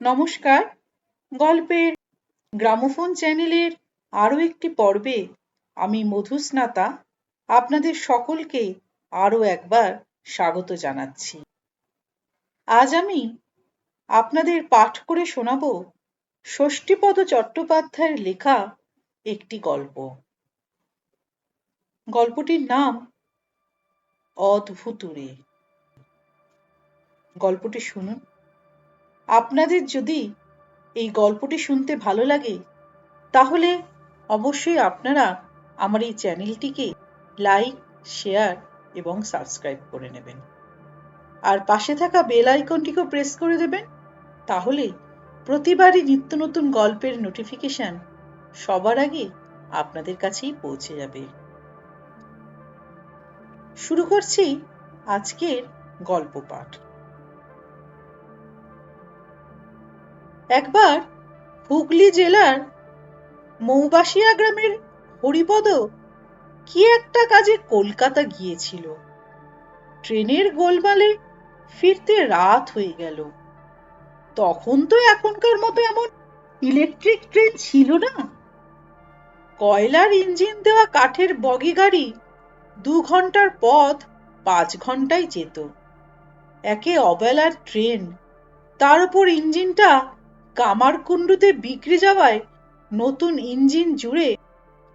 নমস্কার। গল্পের গ্রামোফোন চ্যানেলের আরও একটি পর্বে আমি মধুস্নাতা আপনাদের সকলকে আরও একবার স্বাগত জানাচ্ছি। আজ আমি আপনাদের পাঠ করে শোনাব ষষ্ঠীপদ চট্টোপাধ্যায়ের লেখা একটি গল্প। গল্পটির নাম অদ্ভুতুরে। গল্পটি শুনুন। আপনাদের যদি এই গল্পটি শুনতে ভালো লাগে, তাহলে অবশ্যই আপনারা আমার এই চ্যানেলটিকে লাইক, শেয়ার এবং সাবস্ক্রাইব করে নেবেন। আর পাশে থাকা বেল আইকনটিকেও প্রেস করে দেবেন, তাহলে প্রতিবারই নিত্য নতুন গল্পের নোটিফিকেশন সবার আগে আপনাদের কাছেই পৌঁছে যাবে। শুরু করছি আজকের গল্প পাঠ। একবার হুগলি জেলার মৌবাসিয়া গ্রামের হরিপদ কি একটা কাজে কলকাতা গিয়েছিল। ট্রেনের গোলমালে ফিরতে রাত হয়ে গেল। তখন তো এখনকার মতো এমন ইলেকট্রিক ট্রেন ছিল না। কয়লার ইঞ্জিন দেওয়া কাঠের বগি গাড়ি দু ঘণ্টার পথ পাঁচ ঘন্টায় যেত। একে অবেলার ট্রেন, তার উপর ইঞ্জিনটা কামারকুণ্ডুতে বিক্রি যাওয়ায় নতুন ইঞ্জিন জুড়ে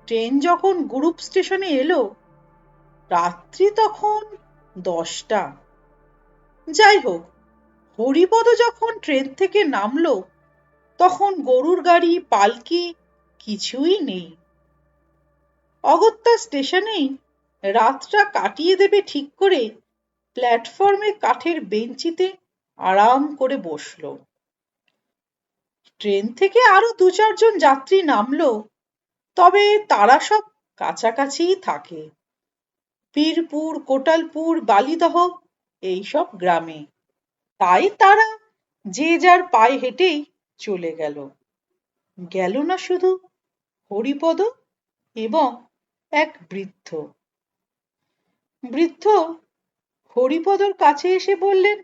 ট্রেন যখন গ্রুপ স্টেশনে এলো, রাত্রি তখন দশটা। যাই হোক, হরিপদ যখন ট্রেন থেকে নামলো, তখন গরুর গাড়ি, পালকি কিছুই নেই। অগত্যা স্টেশনেই রাতটা কাটিয়ে দেবে ঠিক করে প্ল্যাটফর্মে কাঠের বেঞ্চিতে আরাম করে বসল। ট্রেন থেকে আরও দু চারজন যাত্রী নামলো, তবে তারা সব কাছাকাছিই থাকে। পীরপুর, কোটালপুর, বালিদহ এইসব গ্রামে। তাই তারা যে যার পায়ে হেঁটেই চলে গেল। গেল না শুধু হরিপদ এবং এক বৃদ্ধ। বৃদ্ধ হরিপদর কাছে এসে বললেন,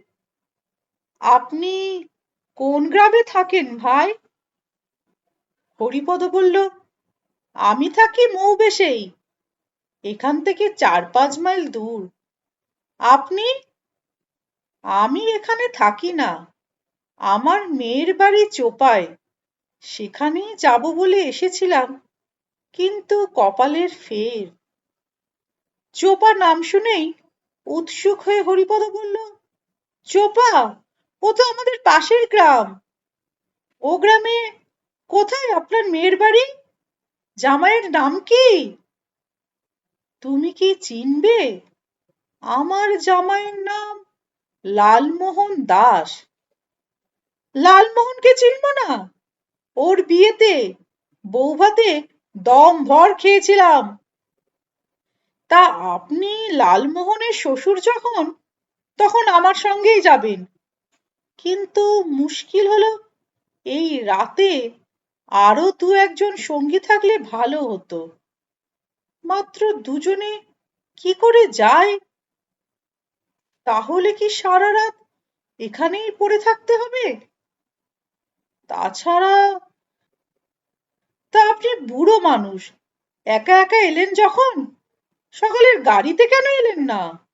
আপনি কোন গ্রামে থাকেন ভাই? হরিপদ বলল, আমি থাকি মৌবেশেই। এখান থেকে চার পাঁচ মাইল দূর। আপনি? আমি এখানে থাকি না। আমার মেয়ের বাড়ি চোপায়। সেখানেই যাব বলে এসেছিলাম, কিন্তু কপালের ফের। চোপা নাম শুনেই উৎসুক হয়ে হরিপদ বলল, চোপা! ও তো আমাদের পাশের গ্রাম। ও গ্রামে কোথায় আপনার মেয়ের বাড়ি? জামাইয়ের নাম কি? তুমি কি চিনবে? আমার জামাইয়ের নাম লালমোহন দাস। লালমোহনকে চিনব না? ওর বিয়েতে বৌভাতে দম ভর খেয়েছিলাম। তা আপনি লালমোহনের শ্বশুর যখন, তখন আমার সঙ্গেই যাবেন। কিন্তু মুশকিল হলো, এই রাতে আরও দু একজন সঙ্গী থাকলে ভালো হতো। মাত্র দুজনে কি করে যায়? তাহলে কি সারা রাত এখানেই পড়ে থাকতে হবে? তাছাড়া তা আপনি বুড়ো মানুষ, একা একা এলেন যখন? সকালের গাড়িতে কেন এলেন না?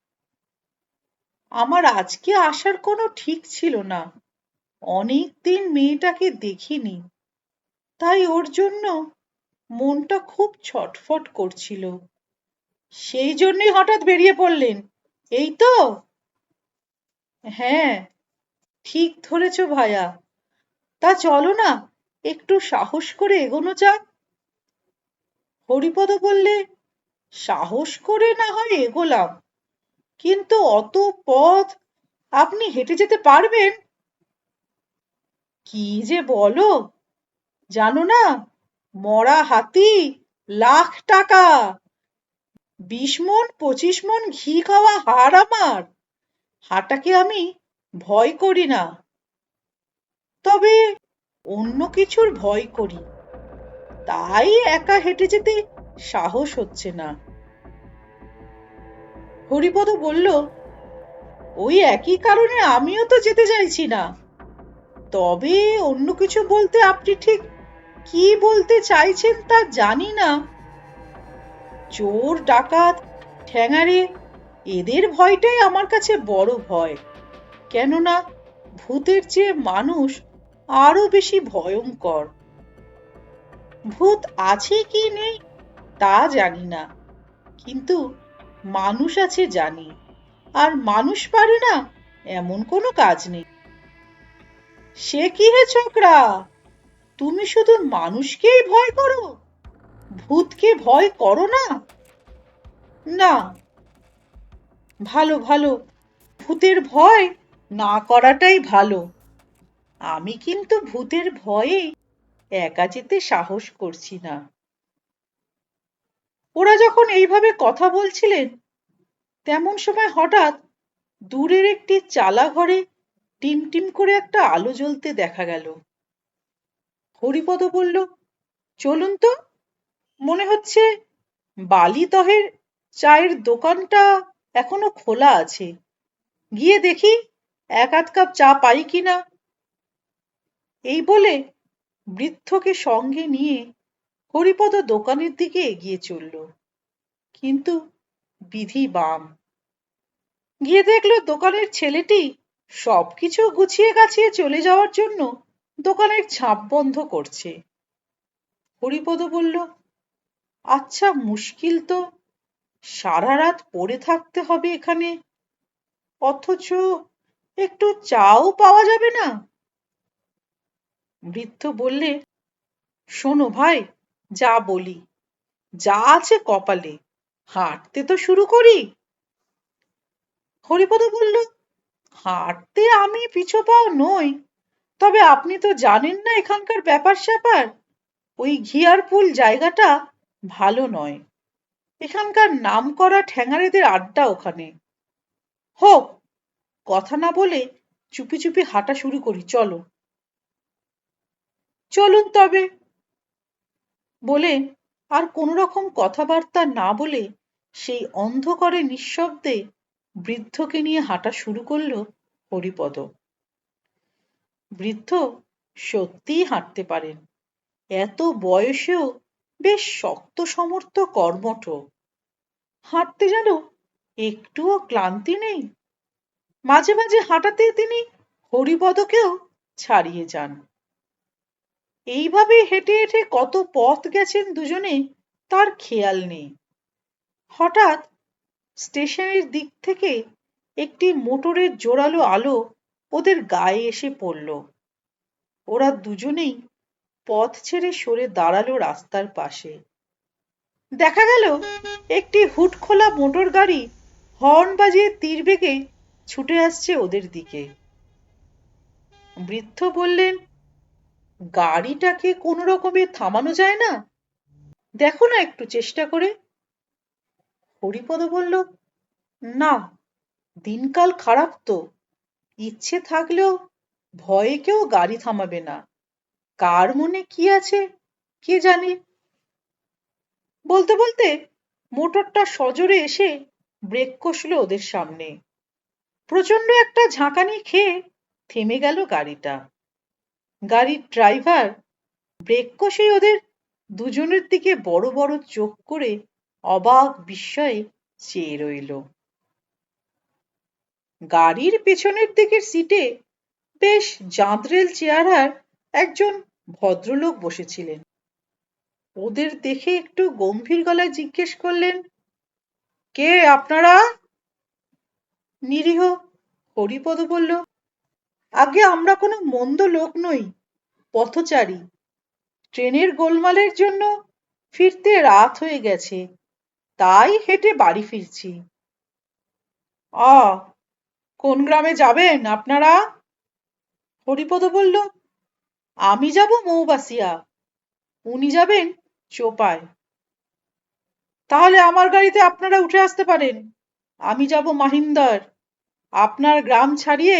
আমার আজকে আসার কোনো ঠিক ছিল না। অনেক দিন মেয়েটাকে দেখিনি। তাই ওর জন্য মনটা খুব ছটফট করছিল। সেই জন্যই হঠাৎ বেরিয়ে পড়লেন। এই তো? হ্যাঁ ঠিক ধরেছ ভায়া। তা চলো না, একটু সাহস করে এগোনো যাক। হরিপদ বললে, সাহস করে না হয় এগোলাম। কিন্তু অত পথ আপনি হেঁটে যেতে পারবেন? কি যে বলো? জানো না, মরা হাতি লাখ টাকা। বিশ মন, পঁচিশ মন ঘি খাওয়া হার আমার। হাটাকে আমি ভয় করি না। তবে অন্য কিছুর ভয় করি। তাই একা হেঁটে যেতে সাহস হচ্ছে না। হরিপদ বলল, ওই একই কারণে আমিও তো যেতে চাইছি না। তবে অন্য কিছু বলতে আপনি ঠিক কি বলতে চাইছেন তা জানি না। চোর, ডাকাত, ঠ্যাঙারে, এদের ভয়টাই আমার কাছে বড় ভয়। কেননা ভূতের চেয়ে মানুষ আরও বেশি ভয়ঙ্কর। ভূত আছে কি নেই তা জানি না। কিন্তু মানুষ আছে জানি, আর মানুষ পারে না এমন কোনো কাজ নেই। সে কি হে ছোকরা? তুমি শুধু মানুষকেই ভয় করো? ভূতকে ভয় করো না? না। ভালো ভালো। ভূতের ভয় না করাটাই ভালো। আমি কিন্তু ভূতের ভয়ে একা যেতে সাহস করছি না। ওরা যখন এইভাবে কথা বলছিলেন, তেমন সময় হঠাৎ দূরের একটি চালা ঘরে টিম টিম করে একটা আলো জ্বলতে দেখা গেল। হরিপদ বলল, চলুন তো, মনে হচ্ছে বালিদহের চায়ের দোকানটা এখনও খোলা আছে। গিয়ে দেখি এক আধ কাপ চা পাই কিনা। এই বলে বৃদ্ধকে সঙ্গে নিয়ে হরিপদ দোকানের দিকে এগিয়ে চলল। কিন্তু বিধি বাম। গিয়ে দেখল দোকানের ছেলেটি সবকিছু গুছিয়ে গাছিয়ে চলে যাওয়ার জন্য দোকানের ছাপ বন্ধ করছে। হরিপদ বলল আচ্ছা মুশকিল তো। সারা রাত পড়ে থাকতে হবে এখানে। অথচ একটু চাও পাওয়া যাবে না? বৃদ্ধ বললে, শোনো ভাই যা বলি, যা আছে কপালে, হাঁটতে তো শুরু করি। হরিপদ বলল, হাঁটতে আমি পিছু পাও নই, তবে আপনি তো জানেন না এখানকার ব্যাপার স্যাপার ওই ঘিয়ারপুল জায়গাটা ভালো নয়। এখানকার নাম করা ঠ্যাঙারেদের আড্ডা ওখানে। হোক, কথা না বলে চুপি চুপি হাঁটা শুরু করি, চলো। চলুন তবে। বলে, আর কোনো রকম কথাবার্তা না বলে সেই অন্ধকারে নিঃশব্দে বৃদ্ধকে নিয়ে হাঁটা শুরু করল হরিপদ। বৃদ্ধ সত্যিই হাঁটতে পারেন। এত বয়সেও বেশ শক্ত সমর্থ কর্মঠ। হাঁটতে যেন একটুও ক্লান্তি নেই। মাঝে মাঝে হাঁটাতে তিনি হরিপদকেও ছাড়িয়ে যান। এইভাবে হেঁটে হেঁটে কত পথ গেছেন দুজনে তার খেয়াল নেই। হঠাৎ স্টেশনের দিক থেকে একটি মোটরের জোরালো আলো ওদের গায়ে এসে পড়ল। ওরা দুজনেই পথ ছেড়ে সরে দাঁড়াল রাস্তার পাশে। দেখা গেল একটি হুট খোলা মোটর গাড়ি হর্ন বাজিয়ে তীর বেগে ছুটে আসছে ওদের দিকে। বৃদ্ধ বললেন গাড়িটাকে কোনো রকমে থামানো যায় না? দেখো না একটু চেষ্টা করে। হরিপদ বলল, না, দিনকাল খারাপ তো। ইচ্ছে থাকলেও ভয়ে কেউ গাড়ি থামাবে না। কার মনে কি আছে কে জানে? বলতে বলতে মোটরটা সজোরে এসে ব্রেক কষল ওদের সামনে। প্রচণ্ড একটা ঝাঁকানি খেয়ে থেমে গেল গাড়িটা। গাড়ির ড্রাইভার ব্রেক কষে ওদের দুজনের দিকে বড় বড় চোখ করে অবাক বিস্ময়ে চেয়ে রইল। গাড়ির পেছনের দিকের সিটে বেশ জাঁদরেল চেহারার একজন ভদ্রলোক বসেছিলেন। ওদের দেখে একটু গম্ভীর গলায় জিজ্ঞেস করলেন, কে আপনারা? নিরীহ হরিপদ বলল আগে আমরা কোনো মন্দ লোক নই, পথচারী। ট্রেনের গোলমালের জন্য ফিরতে রাত হয়ে গেছে, তাই হেঁটে বাড়ি ফিরছি। আ, কোন গ্রামে যাবেন আপনারা? হরিপদ বলল, আমি যাব মৌবাসিয়া, উনি যাবেন চোপায়। তাহলে আমার গাড়িতে আপনারা উঠে আসতে পারেন, আমি যাব মাহিন্দার। আপনার গ্রাম ছাড়িয়ে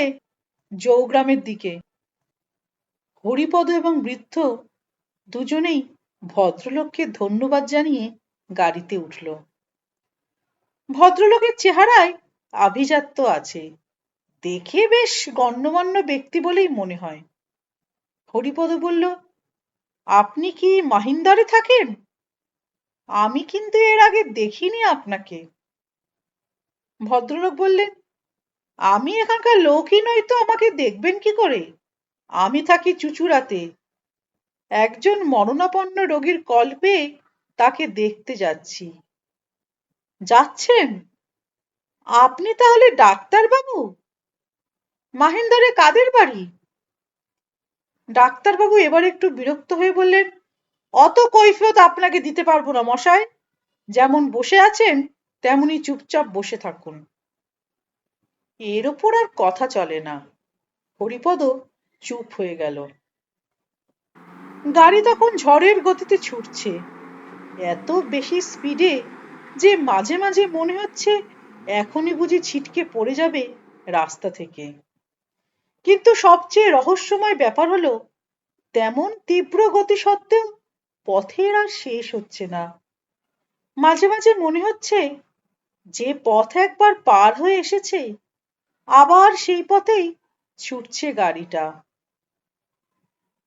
জৌগ্রামের দিকে। হরিপদ এবং বৃদ্ধ দুজনেই ভদ্রলোককে ধন্যবাদ জানিয়ে গাড়িতে উঠল। ভদ্রলোকের চেহারায় আভিজাত্য আছে। দেখে বেশ গণ্যমান্য ব্যক্তি বলেই মনে হয়। হরিপদ বলল, আপনি কি মাহিন্দারে থাকেন? আমি কিন্তু এর আগে দেখিনি আপনাকে। ভদ্রলোক বললেন আমি এখানকার লোকই নই তো, আমাকে দেখবেন কি করে? আমি থাকি চুচুড়াতে। একজন মরণাপন্ন রোগীর কল পেয়ে তাকে দেখতে যাচ্ছি। যাচ্ছেন? আপনি তাহলে ডাক্তারবাবু? মাহিন্দারে কাদের বাড়ি? ডাক্তারবাবু এবার একটু বিরক্ত হয়ে বললেন, অত কৈফিয়ত আপনাকে দিতে পারব না মশাই। যেমন বসে আছেন, তেমনি চুপচাপ বসে থাকুন। এর ওপর আর কথা চলে না। হরিপদ চুপ হয়ে গেল। গাড়ি তখন ঝড়ের গতিতে ছুটছে। এত বেশি স্পিডে যে মাঝে মাঝে মনে হচ্ছে এখনই বুঝি ছিটকে পড়ে যাবে রাস্তা থেকে। কিন্তু সবচেয়ে রহস্যময় ব্যাপার হলো, তেমন তীব্র গতি সত্ত্বেও পথের আর শেষ হচ্ছে না। মাঝে মাঝে মনে হচ্ছে যে পথ একবার পার হয়ে এসেছে আবার সেই পথেই ছুটছে গাড়িটা।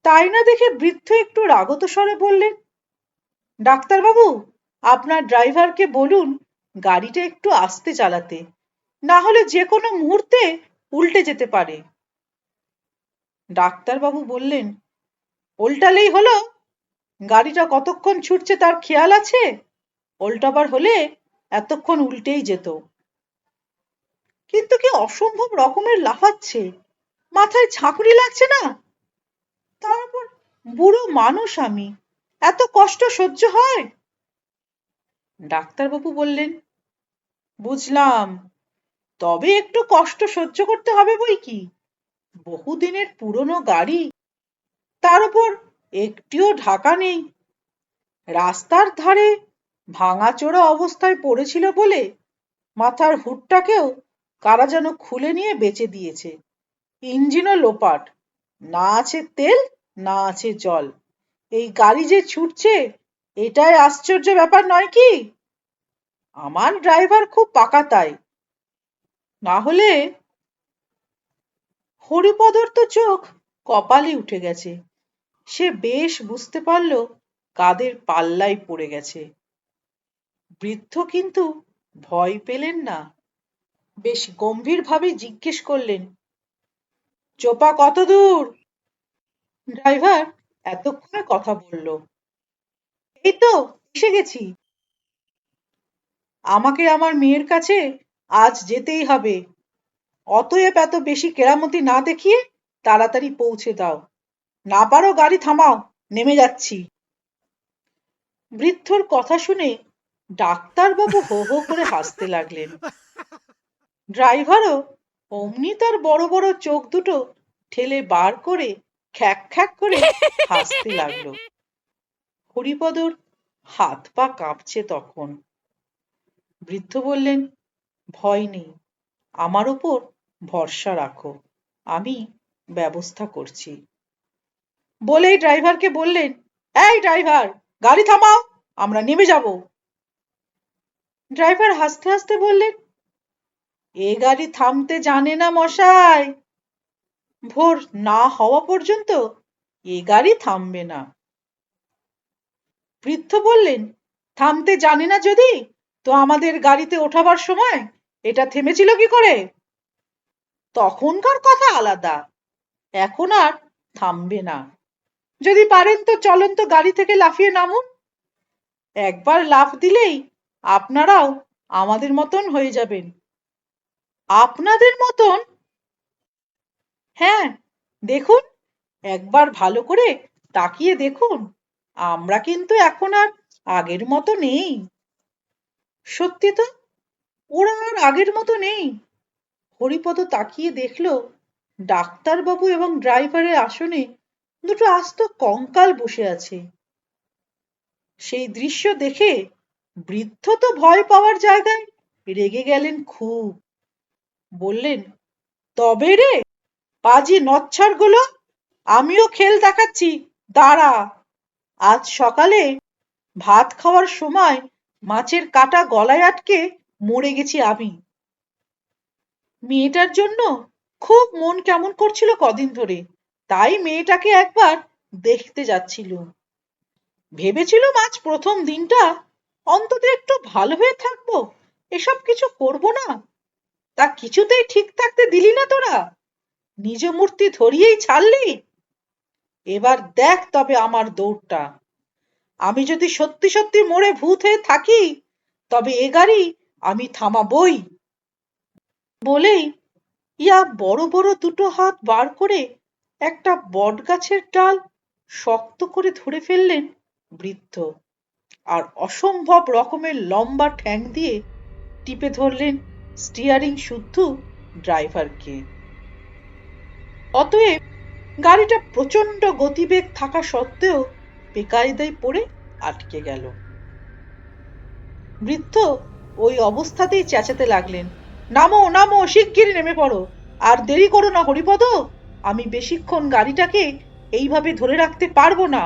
তাই না দেখে বৃদ্ধ একটু রাগত স্বরে বললেন, ডাক্তারবাবু, আপনার ড্রাইভারকে বলুন গাড়িটা একটু আস্তে চালাতে, না হলে যে কোনো মুহূর্তে উল্টে যেতে পারে। ডাক্তারবাবু বললেন, উল্টালেই হলো? গাড়িটা কতক্ষণ ছুটছে তার খেয়াল আছে? উল্টাবার হলে এতক্ষণ উল্টেই যেত। কিন্তু কি অসম্ভব রকমের লাফাচ্ছে? মাথায় ঝাঁকুনি লাগছে না? তার উপর বুড়ো মানুষ আমি, এত কষ্ট সহ্য হয়? ডাক্তারবাবু বললেন, বুঝলাম, তবে একটু কষ্ট সহ্য করতে হবে বই কি? বহুদিনের পুরনো গাড়ি, তার উপর একটিও ঢাকা নেই। রাস্তার ধারে ভাঙাচোরা অবস্থায় পড়েছিল বলে মাথার হুডটাকেও কারা যেন খুলে নিয়ে বেঁচে দিয়েছে। ইঞ্জিনও লোপাট। না আছে তেল, না আছে জল। এই গাড়ি যে ছুটছে, এটাই আশ্চর্য ব্যাপার নয় কি? আমার ড্রাইভার খুব পাকা তাই। না হলে হরিপদর তো চোখ কপালে উঠে গেছে। সে বেশ বুঝতে পারল কাদের পাল্লাই পড়ে গেছে। বৃদ্ধ কিন্তু ভয় পেলেন না। বেশ গম্ভীরভাবে জিজ্ঞেস করলেন, চোপা কত দূর? ড্রাইভার এতক্ষণে কথা বলল, এই তো, এসে গেছি। আমাকে আমার মেয়ের কাছে আজ যেতেই হবে। অতএব এত বেশি কেরামতি না দেখিয়ে তাড়াতাড়ি পৌঁছে দাও। না পারো গাড়ি থামাও, নেমে যাচ্ছি। বৃদ্ধর কথা শুনে ডাক্তারবাবু হো হো করে হাসতে লাগলেন। ড্রাইভারও অমনি তার বড় বড় চোখ দুটো ঠেলে বার করে খ্যাক খ্যাক করে হাসতে লাগল। হরিপদর হাত পা কাঁপছে তখন। বৃদ্ধ বললেন, ভয় নেই, আমার ওপর ভরসা রাখো, আমি ব্যবস্থা করছি। বলেই ড্রাইভারকে বললেন, এই ড্রাইভার, গাড়ি থামাও, আমরা নেমে যাব। ড্রাইভার হাসতে হাসতে বললেন এ গাড়ি থামতে জানে না মশাই। ভোর না হওয়া পর্যন্ত এ গাড়ি থামবে না। বৃদ্ধ বললেন, থামতে জানে না যদি? তো আমাদের গাড়িতে ওঠাবার সময় এটা থেমেছিল কি করে? তখনকার কথা আলাদা, এখন আর থামবে না। যদি পারেন তো চলন্ত গাড়ি থেকে লাফিয়ে নামুন। একবার লাফ দিলেই আপনারাও আমাদের মতন হয়ে যাবেন। আপনাদের মতন? হ্যাঁ দেখুন, একবার ভালো করে তাকিয়ে দেখুন, আমরা কিন্তু এখন আর আগের মতো নেই। সত্যি তো, ওরা আর আগের মতো নেই। হরিপদ তাকিয়ে দেখল, ডাক্তারবাবু এবং ড্রাইভারের আসনে দুটো আস্ত কঙ্কাল বসে আছে। সেই দৃশ্য দেখে বৃদ্ধ তো ভয় পাওয়ার জায়গায় রেগে গেলেন খুব। বললেন, তবে রে, পাজি নচ্ছারগুলো আমিও খেল দেখাচ্ছি, দাঁড়া। আজ সকালে ভাত খাওয়ার সময় মাছের কাটা গলায় আটকে মরে গেছি আমি। মেয়েটার জন্য খুব মন কেমন করছিল কদিন ধরে, তাই মেয়েটাকে একবার দেখতে যাচ্ছিল। ভেবেছিল মাছ প্রথম দিনটা অন্তত একটু ভালো হয়ে থাকব, এসব কিছু করব না। তা কিছুতেই ঠিক থাকতে দিলি না তোরা। নিজ মূর্তি ধরিয়েই ছাড়লি। এবার দেখ তবে আমার দৌড়টা। আমি যদি সত্যি সত্যি মরে ভূত হয়ে থাকি, তবে এ গাড়ি আমি থামাবই। বলেই ইয়া বড় বড় দুটো হাত বার করে একটা বট গাছের ডাল শক্ত করে ধরে ফেললেন বৃদ্ধ। আর অসম্ভব রকমের লম্বা ঠ্যাং দিয়ে টিপে ধরলেন স্টিয়ারিং শুদ্ধ ড্রাইভারকে। অতএব গাড়িটা প্রচণ্ড গতিবেগ থাকা সত্ত্বেও বেকায়দায় পড়ে আটকে গেল। বৃদ্ধ ওই অবস্থাতেই চেঁচাতে লাগলেন, নামো নামো, শিগগিরই নেমে পড়ো। আর দেরি করো না হরিপদ, আমি বেশিক্ষণ গাড়িটাকে এইভাবে ধরে রাখতে পারব না।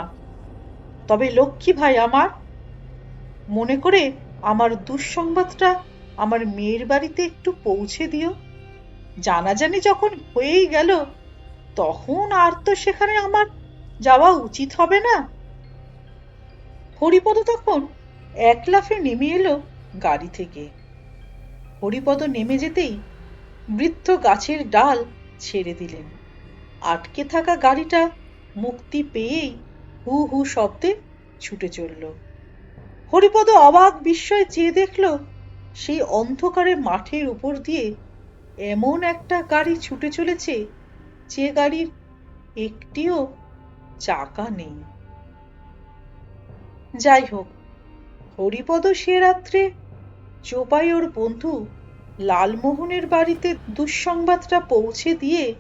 তবে লক্ষ্মী ভাই আমার, মনে করে আমার দুঃসংবাদটা আমার মেয়ের বাড়িতে একটু পৌঁছে দিও। জানাজানি যখন হয়েই গেল, তখন আর তো সেখানে আমার যাওয়া উচিত হবে না। হরিপদ তখন এক লাফে নেমে এলো গাড়ি থেকে। হরিপদ নেমে যেতেই বৃদ্ধ গাছের ডাল ছেড়ে দিলেন। আটকে থাকা গাড়িটা মুক্তি পেয়েই হু হু শব্দে ছুটে চলল। হরিপদ অবাক বিস্ময়ে চেয়ে দেখল সেই অন্ধকারে মাঠের উপর দিয়ে এমন একটা গাড়ি ছুটে চলেছে যে গাড়ির একটিও চাকা নেই। যাই হোক, হরিপদ সে রাত্রে চোপাই ওর বন্ধু লালমোহনের বাড়িতে দুঃসংবাদটা পৌঁছে দিয়ে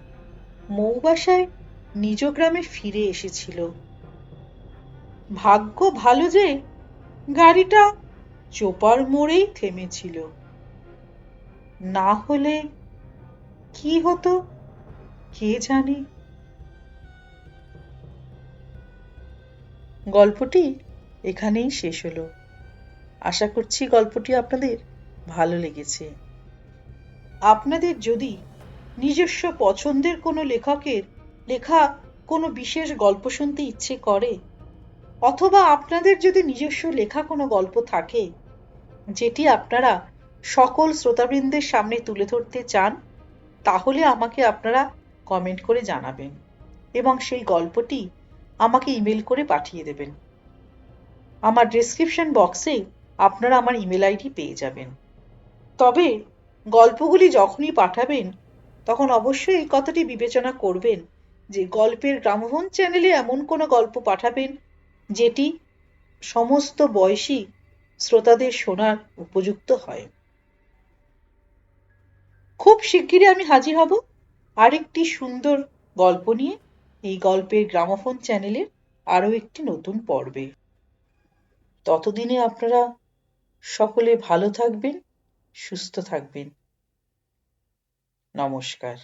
মৌবাসায় নিজ গ্রামে ফিরে এসেছিল। ভাগ্য ভালো যে গাড়িটা চোপার মোড়েই থেমেছিল। না হলে কি হতো, কে জানে? গল্পটি এখানেই শেষ হলো। আশা করছি গল্পটি আপনাদের ভালো লেগেছে। আপনাদের যদি নিজস্ব পছন্দের কোনো লেখকের লেখা কোনো বিশেষ গল্প শুনতে ইচ্ছে করে অথবা আপনাদের যদি নিজস্ব লেখা কোনো গল্প থাকে, যেটি আপনারা সকল শ্রোতাবৃন্দের সামনে তুলে ধরতে চান, তাহলে আমাকে আপনারা কমেন্ট করে জানাবেন এবং সেই গল্পটি আমাকে ইমেল করে পাঠিয়ে দেবেন। আমার ডেসক্রিপশন বক্সে আপনারা আমার ইমেল আইডি পেয়ে যাবেন। তবে গল্পগুলি যখনই পাঠাবেন, তখন অবশ্যই এই কথাটি বিবেচনা করবেন যে গল্পের গ্রামোফোন চ্যানেলে এমন কোনো গল্প পাঠাবেন যেটি সমস্ত বয়সী শ্রোতাদের শোনার উপযুক্ত হয়। খুব শিগগিরই আমি হাজির হব আরেকটি সুন্দর গল্প নিয়ে। এই গল্পের গ্রামোফোন চ্যানেলের আরও একটি নতুন পর্বে। ততদিনে আপনারা সকলে ভালো থাকবেন, সুস্থ থাকবেন। নমস্কার।